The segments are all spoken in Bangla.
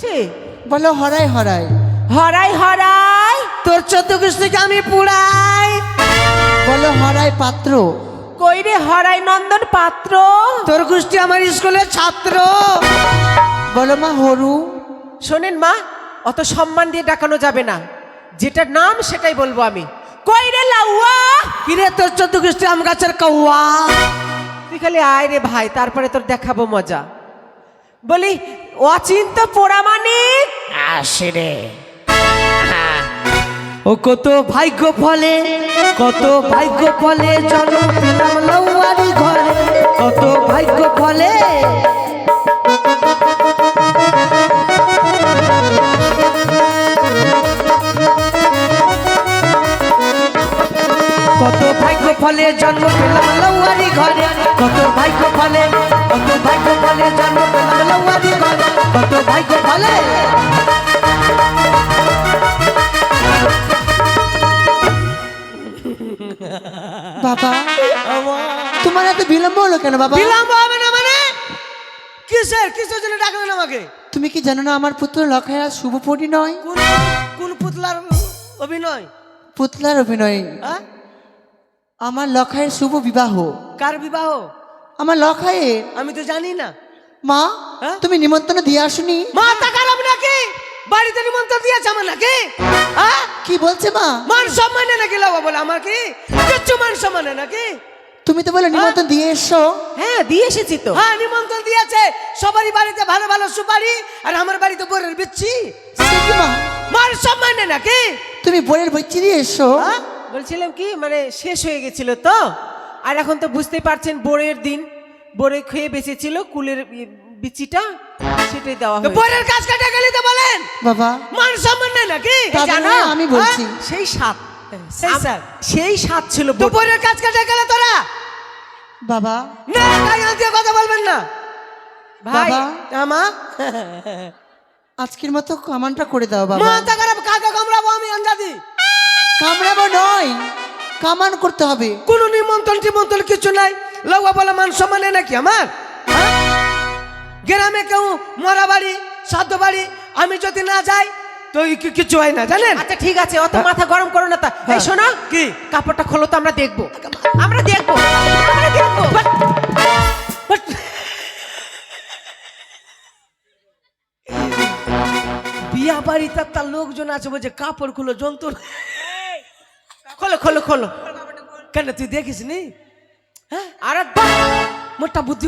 ছি, বলো হরাই হরাই। হরাই হরাই। তোর চোদ্দ কৃষ্ণকে আমি পুড়াই। বলো হরাই পাত্র। কইরে হরাই নন্দন পাত্র। তোর গোষ্ঠী আমার স্কুলের ছাত্র। বলো মা হরু। শোনেন মা অত সম্মান দিয়ে ডাকানো যাবে না। যেটার নাম সেটাই বলব আমি। কইরে লাউয়া। কিরে তোর চোদ্দ কৃষ্টি আম গাছের কৌয়া? তুই খালি আয় রে ভাই তারপরে তোর দেখাবো মজা। বলি অচিন্ত পোড়ামানিক। আসে রে ও কত ভাগ্য ফলে কত ভাগ্য ফলে চলো পেলাম লৌয়ারি ঘরে। কত ভাগ্য ফলে। ফলে জন্ম পেলাম লৌয়ারি ঘরে। কত ভাগ্য ফলে কত ভাগ্য ফলে জন্ম পেলাম লৌয়ারি ঘরে। কত ভাগ্য ফলে বাবা তোমার এত বিলম্ব হলো কেন বাবা? বিলম্ব হবে না মানে? কিসের? কিসের জন্য ডাকবেন আমাকে? তুমি কি জানো না আমার পুত্র লক্ষায় আজ নয়? কোন কোন পুতলার অভিনয়? পুতলার অভিনয়। হ্যাঁ? আমার লক্ষায়ের শুভ বিবাহ। কার বিবাহ? আমার লক্ষায়ের আমি তো জানি না। মা হ্যাঁ? তুমি নিমন্ত্রণ দিয়ে আসুনি। মাথা খারাপ নাকি? বাড়িতে নিমন্ত্রণ দিয়েছে আমার নাকি? হ্যাঁ? কি বলছে মা? মান সম্মানে নাকি লাভা বলে আমার কি কিচ্ছু মান সম্মানে নাকি? তুমি তো বলে নিমন্ত্রণ দিয়ে এসো। হ্যাঁ দিয়ে এসেছি তো। হ্যাঁ নিমন্ত্রণ দিয়েছে। সবারই বাড়িতে ভালো ভালো সুপারি আর আমার বাড়িতে বোরের বিচ্ছি। মা? মান সম্মানে নাকি? তুমি বইয়ের বইচি দিয়ে এসো। হ্যাঁ? বলছিলাম কি মানে শেষ হয়ে গেছিল তো? আর এখন তো বুঝতেই পারছেন বোরের দিন বোরে খেয়ে বেঁচেছিল কুলের বিচিটা সেটাই দেওয়া তো হয় বোরের কাজ কাটা গেলে তো বলেন? বাবা। মান সম্মান নেই নাকি? জানো? আমি বলছি। সেই সাত সেই আম- স্যার সেই সাত ছিল তো বোরের কাজ কাটা গেলে তোরা? বাবা। না গায়ে হাত দিয়ে কথা বলবেন না। ভাই আমা আজকের মতো কামানটা করে দাও বাবা। মাথা খারাপ কাকে কামড়াবো আমি আন্দাজি? কামড়াবো নয় কামান করতে হবে। কোনো নিমন্ত্রণ টিমন্ত্রণ কিছু নাই। লগা বলে মান সম্মান নাকি আমার? হ্যাঁ? গ্রামে কেউ মরা বাড়ি সাধ্য বাড়ি আমি যদি না যাই তো কিছু হয় না জানেন? আচ্ছা ঠিক আছে অত মাথা গরম করো না তা। এই শোনো কি? কাপড়টা খোলো তো আমরা দেখব। আমরা দেখব আমরা দেখব। বিয়া বাড়িতে তার লোকজন আছে বলছে কাপড় খুলো যন্ত্র খোলো খোলো খোলো। কেন তুই দেখিস নি হ্যাঁ? আর মোটা বুদ্ধি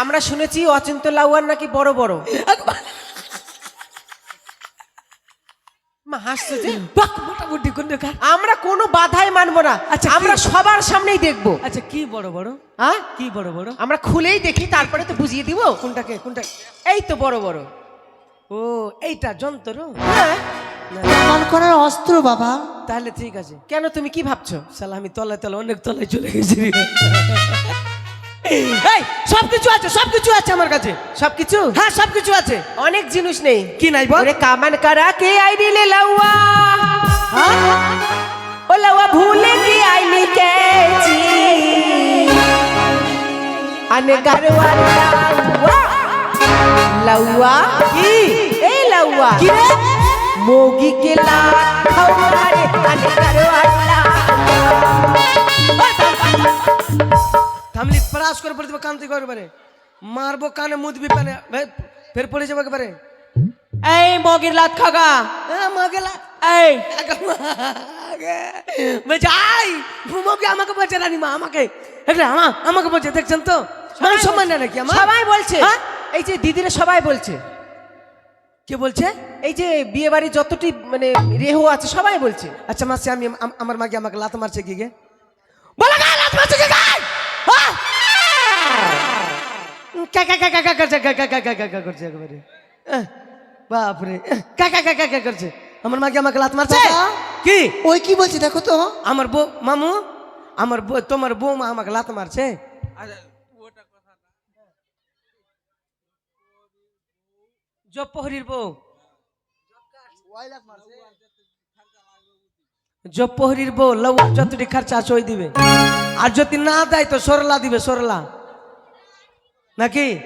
আমরা শুনেছি অচিন্ত লাউয়ার নাকি বড় বড়। মা হাসছো যে? বাহ, মোটা বুদ্ধি করে আমরা কোনো বাধাই মানবো না। আচ্ছা, আমরা সবার সামনেই দেখব। আচ্ছা কি বড় বড়? হ্যাঁ কি বড় বড়? আমরা খুলেই দেখি তারপরে তো বুঝিয়ে দিব। কোনটাকে কোনটা? এই তো বড় বড়। ও এইটা যন্ত্র? হ্যাঁ। না, করার অস্ত্র বাবা। তাহলে ঠিক আছে। কেন তুমি কি ভাবছ? শালা আমি তলায় তলায় অনেক তলায় চলে গেছি। এই সব কিছু আছে সব কিছু আছে আমার কাছে। সবকিছু? হ্যাঁ সব কিছু আছে। অনেক জিনিস নেই। কি নাই বল? কামান করা কে আইডি লে লাউয়া? হ্যাঁ? ও লাউয়া ভুলে কি আইনি কেছি আনে গারওয়া লাউয়া। লাউয়া কি? এই লাউয়া। কি রে? মোগি খাওয়া রে আনে গারওয়া থামলি পড়াশ করে পড়ে দেবো কান্তি করে পারে মারবো কানে মুদবি পানে ভাই, ফের পড়ে যাব একেবারে এই মগির লাত খাগা হ্যাঁ মা গেলা এই আই মুমকে আমাকে বলছে রানী মা আমাকে এটা আমা আমাকে বলছে দেখছেন তো মান সম্মান নেই নাকি আমার সবাই বলছে হ্যাঁ? এই যে দিদিরা সবাই বলছে কে বলছে এই যে বিয়ে বাড়ি যতটি মানে রেহু আছে সবাই বলছে আচ্ছা মাসি আমি আম- আমার মাকে আমাকে লাত মারছে কি গে বলো গায়ে লাত মারছে কি গায়ে হ্যাঁ? কা কা কা কা কা করছে কা কা কা কা কা কা করছে একেবারে বাপরে আহ, কা কা কা কা কা করছে আমার মাকে আমাকে লাত মারছে। কি ওই কি বলছে দেখো তো আমার বউ মামু আমার বউ তোমার বৌমা আমাকে লাত মারছে জপহরির বউ। জপহরির বউ লউ যতটি খরচা আছে ওই দিবে। আর যদি না দেয় তো সরলা দিবে সরলা। নাকি?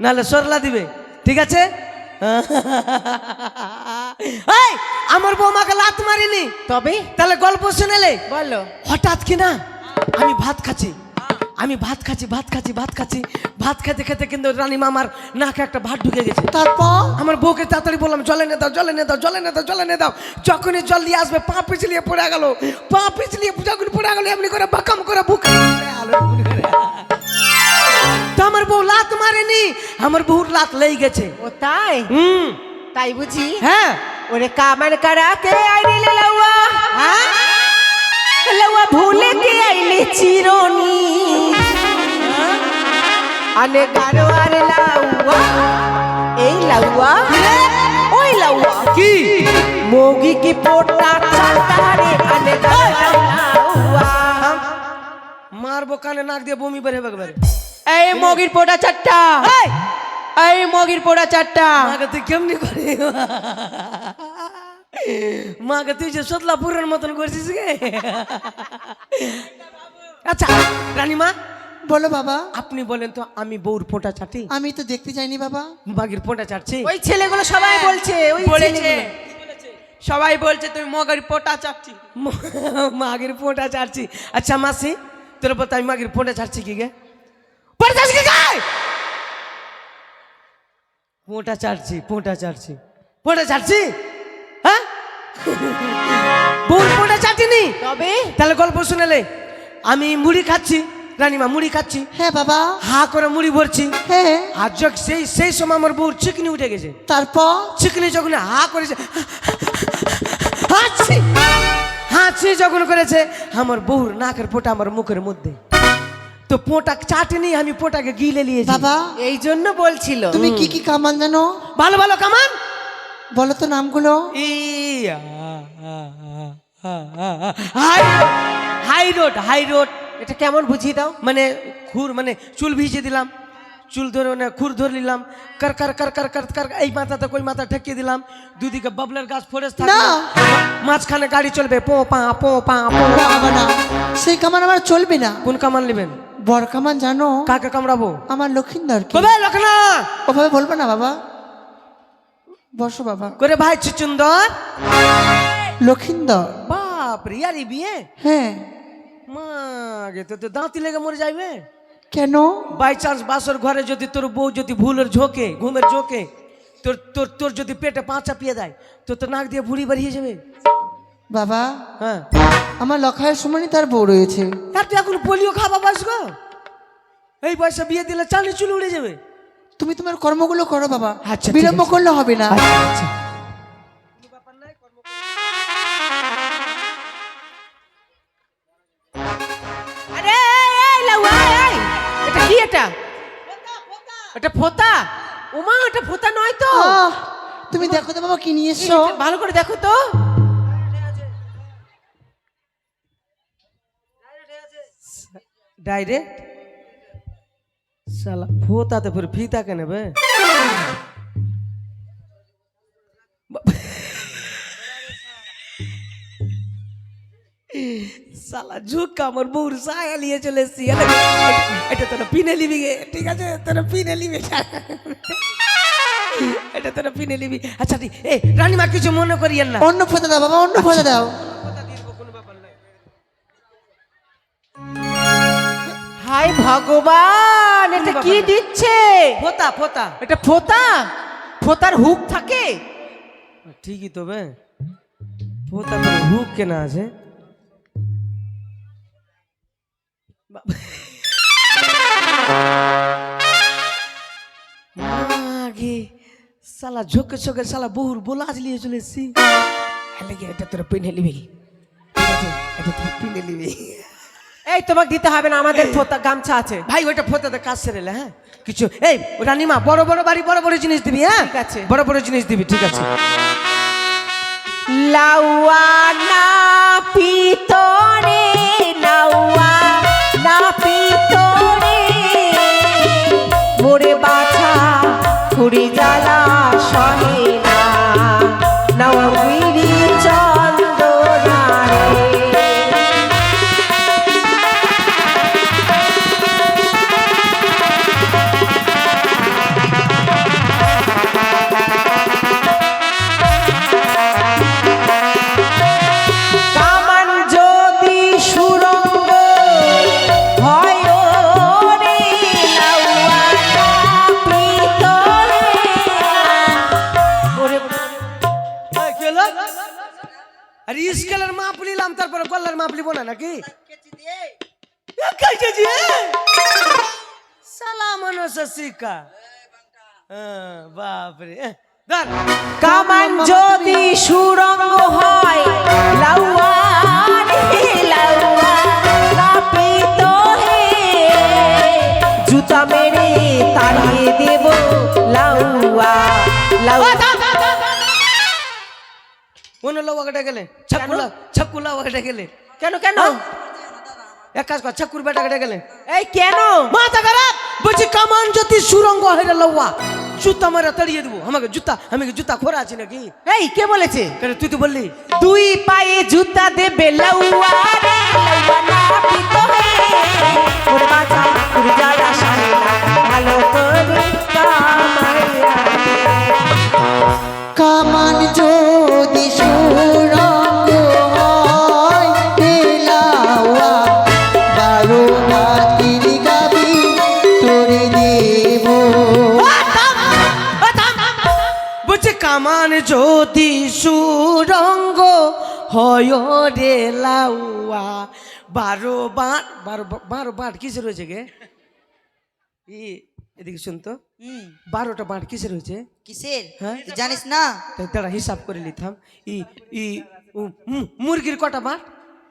নাহলে সরলা দিবে। ঠিক আছে? আমার বৌমাকে লাত মারিনি। তবে? তাহলে গল্প শুনেলে বলো। হঠাৎ কি না আমি ভাত খাচ্ছি। আমি ভাত খাচ্ছি ভাত খাচ্ছি ভাত খাচ্ছি। ভাত খেতে খেতে কিন্তু রানী মামার নাকে একটা ভাত ঢুকে গেছে। তারপর? আমার বউকে তাড়াতাড়ি বললাম জলে নে দাও জলে নে দাও জলে নে দাও জলে নে দাও যখনই জল দিয়ে আসবে পা পিছলিয়ে পড়ে গেল। পা পিছলিয়ে যখন পড়ে গেল এমনি করে বাকাম করে বুক তো আমার বউ লাত মারেনি আমার বউর লাত লেই গেছে। ও তাই? হুম। তাই বুঝি? হ্যাঁ। ওরে কামান কারা কে আইলি লাউয়া হ্যাঁ? লাউয়া ভুলে কে আইলি চিরনি? আনে গারোয়ার লাউয়া এই লাউয়া ওই লাউয়া কি মোগি কি পোটা চালতারে আনে লাউয়া মারবো কানে নাক দিয়ে বমি বের হবে এই মগির পোটা চাটটা এই মগির পোড়া চাটটা আগে তুই কেমনি করে মাকে তুই যে সতলাপুরের মতন করছিস গে আচ্ছা রানীমা বলো বাবা। আপনি বলেন তো আমি বউর ফোঁটা চাটি? আমি তো দেখতে যাইনি বাবা। বাগির ফোঁটা চাটছি? ওই ছেলেগুলো সবাই বলছে ওই বলেছে। ছেলেগুলো। সবাই বলছে তুমি মগের পোটা চাচ্ছি মাগির ফোঁটা চাটছি। আচ্ছা মাসি তোর বলতে আমি মাগির ফোঁটা চাটছি কি গে? ফোঁটা চাটছি কি ফোঁটা চাটছি ফোঁটা চাটছি। ফোঁটা চাটছি? হ্যাঁ? বউর ফোঁটা চাটিনি? তবে? তাহলে গল্প শুনেলে আমি মুড়ি খাচ্ছি। রানীমা মুড়ি খাচ্ছি। হ্যাঁ বাবা। হা করে মুড়ি ভরছি। হ্যাঁ আর যখন সেই সেই সময় আমার বউর চিকনি উঠে গেছে। তারপর? চিকনি যখন হা করেছে হাঁচি হাঁচি যখন করেছে আমার বউর নাকের পোটা আমার মুখের মধ্যে। তো পোটা চাটনি আমি পোটাকে গিলে নিয়েছি। বাবা এই জন্য বলছিল। তুমি কি কি কামান জানো? ভালো ভালো কামান? বলো তো নামগুলো। High road high road. এটা কেমন বুঝিয়ে দাও? মানে খুর মানে চুল ভিজিয়ে দিলাম চুল ধরে মানে খুর ধরে নিলাম কার কার কার কার কার কার এই মাথাতে কই মাথা ঠেকিয়ে দিলাম দুদিকে বাবলার গাছ ফরেস্ট থাকবে না। মাঝখানে গাড়ি চলবে পো পা পো পা পো। না সেই কামান আমার চলবে না। কোন কামান নেবেন? বর কামান জানো? কাকে কামড়াবো? আমার লক্ষিন্দর কবে লখনা ওভাবে বলব না বাবা। বসো বাবা। করে ভাই চুচুন্দর। লক্ষিন্দর। বাপ রে ইয়ারি বিয়ে? হ্যাঁ। মা গে তো তো দাঁতি লেগে মরে যাইবে? কেন? বাই চান্স বাসর ঘরে যদি তোর বউ যদি ভুলের ঝোঁকে ঘুমের ঝোঁকে তোর তোর তোর যদি পেটে পা চাপিয়ে দেয় তো তোর নাক দিয়ে ভুড়ি বেরিয়ে যাবে? বাবা হ্যাঁ। আমার লখায়ের সমানই তার বউ রয়েছে। আর তুই এখন পোলিও খাবা বাস গো? এই বয়সে বিয়ে দিলে চালি চুল উড়ে যাবে। তুমি তোমার কর্মগুলো করো বাবা। আচ্ছা, বিলম্ব করলে হবে না। এটা? এটা ফোতা? উমা এটা ফোতা নয় তো। তুমি দেখো তো বাবা কি নিয়ে এসছো। ভালো করে দেখো তো। ডাইরেক্ট সালা ফোতাতে ফির ফিতা কে সালা ঝুঁকা আমার বউর সায়া নিয়ে চলে এসছি এটা এটা তোরা পিনে নিবি গে ঠিক আছে? তোরা পিনে নিবি। এটা তোরা পিনে নিবি। আচ্ছা ঠিক এ রানীমা কিছু মনে করিয়েন না। অন্য ফোঁতা দাও বাবা অন্য ফোঁতা দাও। হাই ভগবান এটা কি দিচ্ছে? ফোতা ফোতা। এটা ফোতা? ফোতার হুক থাকে? ঠিকই তবে বে। ফোতা হুক কেনা আছে? মাগে সালা ঝোঁকে ঝোঁকে সালা বহুর বোলাজ নিয়ে চলে এসছি হেলে গিয়ে এটা তোরা পিনে নিবি। এটা তোরা পিনে নিবি। এই তোমাকে দিতে হবে না আমাদের ফোতা গামছা আছে। ভাই ওইটা ফোতাতে কাজ সেরেলে হ্যাঁ? কিছু এই রানিমা বড় বড় বাড়ি বড় বড় জিনিস দিবি হ্যাঁ? ঠিক আছে। বড় বড় জিনিস দিবি ঠিক আছে। লাউয়া না পিতরে নাওয়া বিড়ি মানুষ শিকা হ্যাঁ, বাপরে। এ, ধর কামান যদি সুরঙ্গ হয় লাউয়া লাউয়া কাঁপিত হে জুতা মেরে তাড়িয়ে দেব লাউয়া লাউয়া কোন লোক কেটে গেলে? ছাকুলা ছাকুলা কেটে গেলে। কেন কেন? এক কাজ কর ছাকুর বেটা কেটে গেলে এই কেন? মাথা খারাপ। বলছি কামান যদি সুরঙ্গ হয় লওয়া জুতা মারা তাড়িয়ে দেবো। আমাকে জুতা আমি কি জুতা খোরা আছি নাকি? এই কে বলেছে? কেন তুই তো বললি। দুই পায়ে জুতা দেবে লাউয়া রে লাউয়া নাপিত হে। ওরে বাঁচা ওরে যারা সারে ভালো করে কামান যদি যদি সুরঙ্গ হয় রে লাউয়া। বারো বাট বারো বারো বাট কিসের হয়েছে গে? ই এদিকে শুনতো বারোটা বাট কিসের হয়েছে কিসের? হ্যাঁ? জানিস না? তারা হিসাব করে নিতাম ই ই মুরগির কটা বাট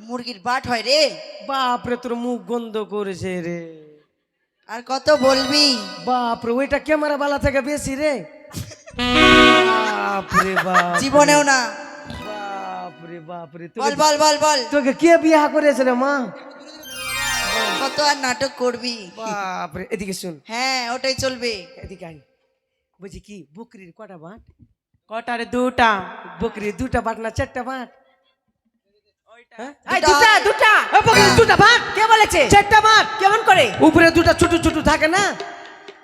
মুরগির বাট হয় রে। বাপরে তোর মুখ গন্ধ করেছে রে। আর কত বলবি? বাপরে ওইটা ক্যামেরা বালা থেকে বেশি রে। বাপরে বাপ জীবনেও না। বাপরে বাপরে বল বল বল বল। তোকে কে বিয়া করেছে রে মা? কত আর নাটক করবি? বাপরে এদিকে শুন। হ্যাঁ ওটাই চলবে। এদিকে আয়। বলছি কি বকরির কটা বাট? কটারে দুটা। বকরির দুটা বাট না চারটা বাট? হ্যাঁ? এই দুটা দুটা। বকরির দুটা বাট? কে বলেছে? চারটা বাট? কেমন করে? উপরে দুটা ছোট ছোট থাকে না?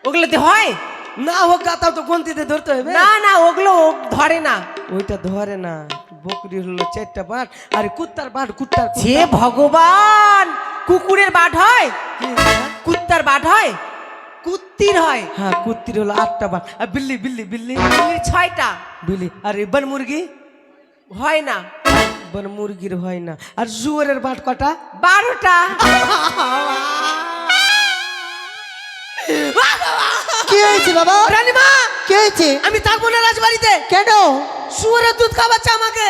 ওগুলোতে হয়? না হোক গাতাও তো গন্তিতে ধরতে হবে। না না ওগুলো ধরে না। ওইটা ধরে না। বকরি হলো চারটা বাট আর কুত্তার বাট কুত্তার যে ভগবান কুকুরের বাট হয়? কুত্তার বাট হয়? কুত্তির হয়? হ্যাঁ কুত্তির হলো আটটা বাট আর বিল্লি বিল্লি বিল্লি? বিল্লির ছয়টা। বিল্লি আর এই বন মুরগি? হয় না। বন মুরগির হয় না। আর জুয়ারের বাট কটা? বারোটা। কি হয়েছে বাবা? রানীমা! কি হয়েছে? আমি থাকব না রাজবাড়িতে। কেন? শুয়ারের দুধ খাওয়াচ্ছে আমাকে।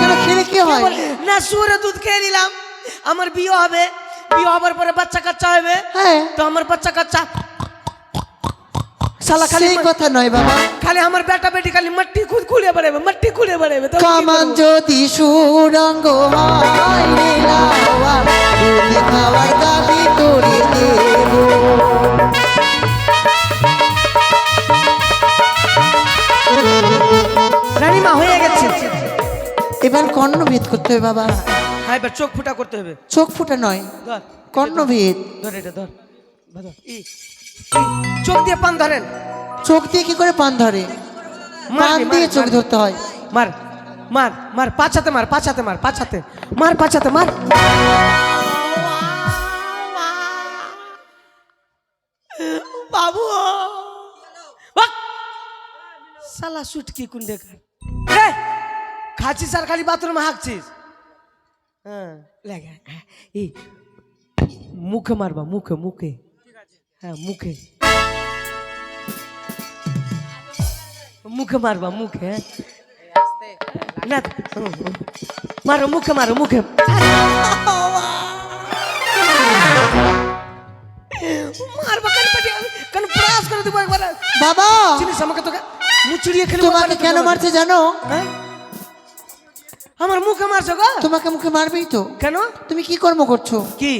কেন খেলে কি হয়? না শুয়ারের দুধ খেয়ে নিলাম। আমার বিয়ে হবে। বিয়ে হবার পরে বাচ্চা কাচ্চা হবে। হ্যাঁ। তো আমার বাচ্চা কাচ্চা শালা খালি কথা নয় বাবা। খালি আমার বেটা বেটি খালি মাটি খুদ খুলে বেড়াবে মাটি খুলে বেড়াবে। কামান যদি সুরঙ্গ হয় এবার কর্ণভেদ করতে হবে বাবা। হ্যাঁ এবার চোখ ফুটা করতে হবে। চোখ ফুটা নয় কর্ণভেদ ধর এটা ধর। চোখ দিয়ে পান ধরেন। চোখ দিয়ে কি করে পান ধরে? মার পান দিয়ে চোখ ধরতে হয়। মার মার মার পাছাতে মার পাছাতে মার পাছাতে মার পাছাতে মার। বাবু! শালা সুটকি কোন দেখার রে খাচ্ছিস আর খালি বাথরুমে হাঁকছিস? হ্যাঁ। লাগে এই মুখে মারবা মুখে মুখে। হ্যাঁ মুখে। মুখে মারবা মুখে হ্যাঁ। না। মারো মুখে মারো মুখে। মারবা কান পাটি? কান প্রাস করে দেবো একবার? বাবা! চিনিস আমাকে তোকে মুচড়িয়ে খেলে তোমাকে কেন মারছে জানো? হ্যাঁ? আমার মুখে মারছো গো? তোমাকে মুখে মারবেই তো। কেন? তুমি কি কর্ম করছ? কি?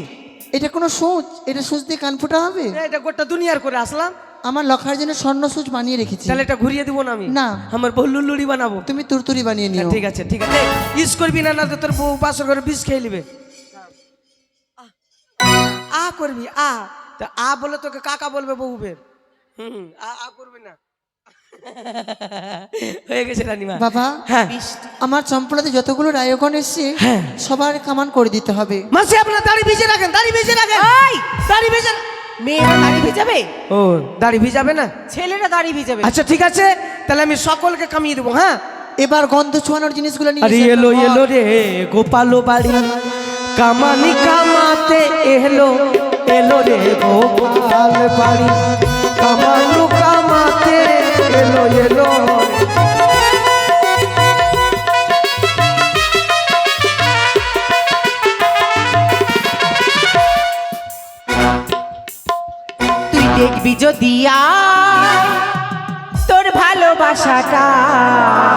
এটা কোনো সুচ? এটা সুচ দিয়ে কান ফুটা হবে? এটা গোটা দুনিয়ার করে আসলাম। আমার লখার জন্য স্বর্ণ সুচ বানিয়ে রেখেছি। তাহলে এটা ঘুরিয়ে দিব না আমি? না। আমার বউ লুলুড়ি বানাবো। তুমি তুরতুরি বানিয়ে নিও। ঠিক আছে ঠিক আছে। ইস করবি না না তো তোর বউ বাসর করে বিষ খেয়ে নিবে। আ করবি আ। তা আ বলে তোকে কাকা বলবে বউ বের হুম আ আ করবি না। হয়ে গেছে রানীমা। বাবা হ্যাঁ। আমার চম্পলাতে যতগুলো রায়গণ এসছে হ্যাঁ। সবার কামান করে দিতে হবে। মাসি আপনার দাড়ি ভিজে রাখেন দাড়ি ভিজে রাখেন। দাড়ি ভিজে মেয়েরা দাড়ি ভিজাবে? ও দাড়ি ভিজাবে না? ছেলেরা দাড়ি ভিজাবে। আচ্ছা ঠিক আছে। তাহলে আমি সকলকে কামিয়ে দেবো হ্যাঁ? এবার গন্ধ ছোঁয়ানোর জিনিসগুলো নিয়ে আরে এলো এলো রে গোপালো বাড়ি। কামানি কামাতে এলো এলো রে গোপাল বাড়ি। কামানু কামাতে তুই দেখবি যদি তোর ভালোবাসাটা।